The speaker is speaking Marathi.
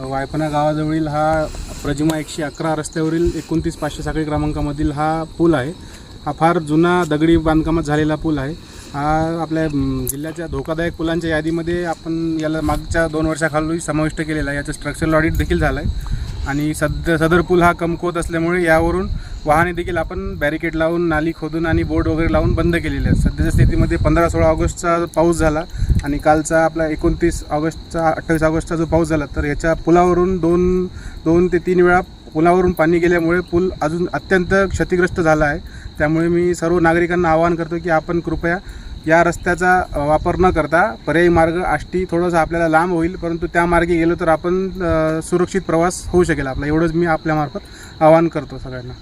वायपना गावाजवळील हा प्रजिमा एकशे अकरा रस्त्यावरील एकोणतीस पाचशे साखळी क्रमांकामधील हा पूल आहे. हा फार जुना दगडी बांधकामात झालेला पूल आहे. हा आपल्या जिल्ह्याच्या धोकादायक पुलांच्या यादीमध्ये आपण याला मागच्या दोन वर्षाखाली समाविष्ट केलेला आहे. याचं स्ट्रक्चरल ऑडिट देखील झालं आहे आणि सद सदर पूल हा कमकुवत असल्यामुळे यावरून वाहने देखील आपण बॅरिकेड लावून नाली खोदून आणि बोर्ड वगैरे लावून बंद केलेले आहेत. सध्याच्या स्थितीमध्ये पंधरा सोळा ऑगस्टचा पाऊस झाला आणि कालचा आपला एकोणतीस ऑगस्टचा अठ्ठावीस ऑगस्टचा जो पाऊस झाला तर याच्या पुलावरून दोन दोन ते तीन वेळा पुलावरून पाणी गेल्यामुळे पूल अजून अत्यंत क्षतिग्रस्त झाला आहे. त्यामुळे मी सर्व नागरिकांना आवाहन करतो की आपण कृपया या रस्त्याचा वापर न करता पर्यायी मार्ग आष्टी थोडंसं आपल्याला लांब होईल परंतु त्या मार्गे गेलो तर आपण सुरक्षित प्रवास होऊ शकेल आपला. एवढंच मी आपल्यामार्फत आवाहन करतो सगळ्यांना.